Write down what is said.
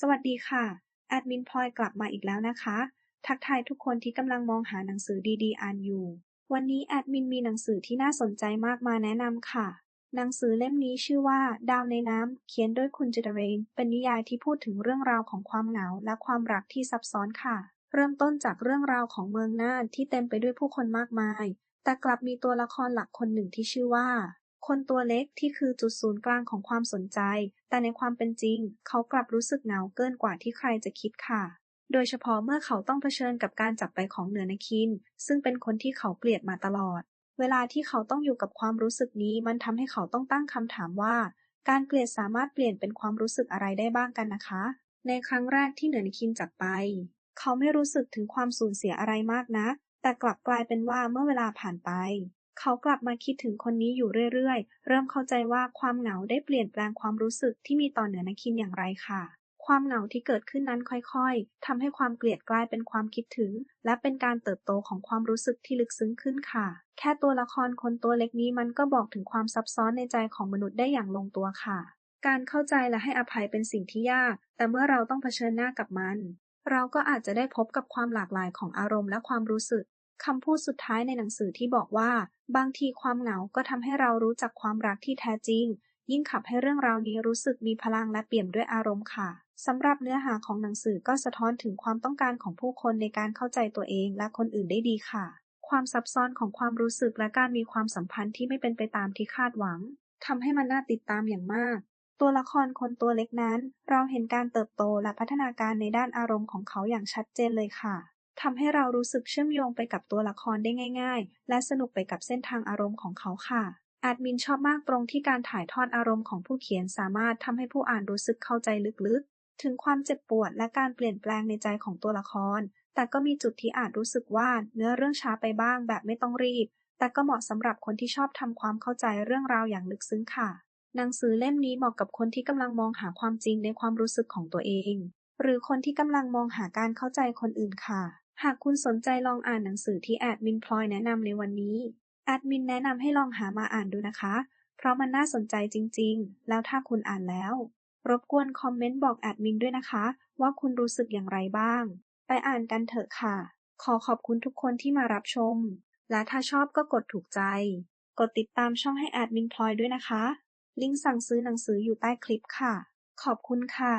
สวัสดีค่ะ แอดมินพลอยกลับมาอีกแล้วนะคะ ทักทายทุกคนที่กำลังมองหาหนังสือดีๆ อ่านอยู่ วันนี้แอดมินมีหนังสือที่น่าสนใจมากมาแนะนำค่ะ หนังสือเล่มนี้ชื่อว่า ดาวในน้ำ เขียนโดยคุณจิตเรน เป็นนิยายที่พูดถึงเรื่องราวของความเหงาและความรักที่ซับซ้อนค่ะ เริ่มต้นจากเรื่องราวของเมืองน่านที่เต็มไปด้วยผู้คนมากมาย แต่กลับมีตัวละครหลักคนหนึ่งที่ชื่อว่า คนตัวเล็กที่คือจุดศูนย์กลางของความสนใจ แต่ในความเป็นจริง เขากลับรู้สึกเหงาเกินกว่าที่ใครจะคิดค่ะ โดยเฉพาะเมื่อเขาต้องเผชิญกับการจากไปของเหนือนคิน ซึ่งเป็นคนที่เขาเกลียดมาตลอด เวลาที่เขาต้องอยู่กับความรู้สึกนี้มันทำให้เขาต้องตั้งคำถามว่า การเกลียดสามารถเปลี่ยนเป็นความรู้สึกอะไรได้บ้างกันนะคะ ในครั้งแรกที่เหนือนคินจากไป เขาไม่รู้สึกถึงความสูญเสียอะไรมากนะแต่กลับกลายเป็นว่าเมื่อเวลาผ่านไป เขากลับมาคิดถึงคนนี้อยู่เรื่อย ๆ เริ่มเข้าใจว่าความเหงาได้เปลี่ยนแปลงความรู้สึกที่มีต่อเหนือนคินอย่างไรค่ะ ความเหงาที่เกิดขึ้นนั้นค่อยๆทำให้ความเกลียดกลายเป็นความคิดถึง และเป็นการเติบโตของความรู้สึกที่ลึกซึ้งขึ้นค่ะ แค่ตัวละครคนตัวเล็กนี้มันก็บอกถึงความซับซ้อนในใจของมนุษย์ได้อย่างลงตัวค่ะ การเข้าใจและให้อภัยเป็นสิ่งที่ยาก แต่เมื่อเราต้องเผชิญหน้ากับมัน เราก็อาจจะได้พบกับความหลากหลายของอารมณ์และความรู้สึก คำพูดสุดท้ายในหนังสือที่บอกว่า บางทีความเหงาก็ทำให้เรารู้จักความรักที่แท้จริง ยิ่งขับให้เรื่องราวนี้รู้สึกมีพลังและเปี่ยมด้วยอารมณ์ค่ะสำหรับเนื้อหาของหนังสือก็สะท้อนถึงความต้องการของผู้คนในการเข้าใจตัวเองและคนอื่นได้ดีค่ะ ความซับซ้อนของความรู้สึกและการมีความสัมพันธ์ที่ไม่เป็นไปตามที่คาดหวังทำให้มันน่าติดตามอย่างมาก ตัวละครคนตัวเล็กนั้น เราเห็นการเติบโตและพัฒนาการในด้านอารมณ์ของเขาอย่างชัดเจนเลยค่ะ ทำให้เรารู้สึกเชื่อมโยงไปกับตัวละครได้ง่าย ๆ และสนุกไปกับเส้นทางอารมณ์ของเขาค่ะแอดมินชอบมากตรงที่การถ่ายทอดอารมณ์ของผู้เขียนสามารถทำให้ผู้อ่านรู้สึกเข้าใจลึกๆ ถึงความเจ็บปวดและการเปลี่ยนแปลงในใจของตัวละคร แต่ก็มีจุดที่อาจรู้สึกว่าเนื้อเรื่องช้าไปบ้างแบบไม่ต้องรีบ แต่ก็เหมาะสำหรับคนที่ชอบทำความเข้าใจเรื่องราวอย่างลึกซึ้งค่ะ หนังสือเล่มนี้เหมาะกับคนที่กำลังมองหาความจริงในความรู้สึกของตัวเอง หรือคนที่กำลังมองหาการเข้าใจคนอื่นค่ะ หากคุณสนใจลองอ่านหนังสือที่แอดมินพลอยแนะนำในวันนี้ แอดมินแนะนำให้ลองหามาอ่านดูนะคะ เพราะมันน่าสนใจจริง ๆ แล้วถ้าคุณอ่านแล้ว รบกวนคอมเมนต์บอกแอดมินด้วยนะคะ ว่าคุณรู้สึกอย่างไรบ้าง ไปอ่านกันเถอะค่ะ ขอขอบคุณทุกคนที่มารับชม และถ้าชอบก็กดถูกใจ กดติดตามช่องให้แอดมินพลอยด้วยนะคะ ลิงก์สั่งซื้อหนังสืออยู่ใต้คลิปค่ะ ขอบคุณค่ะ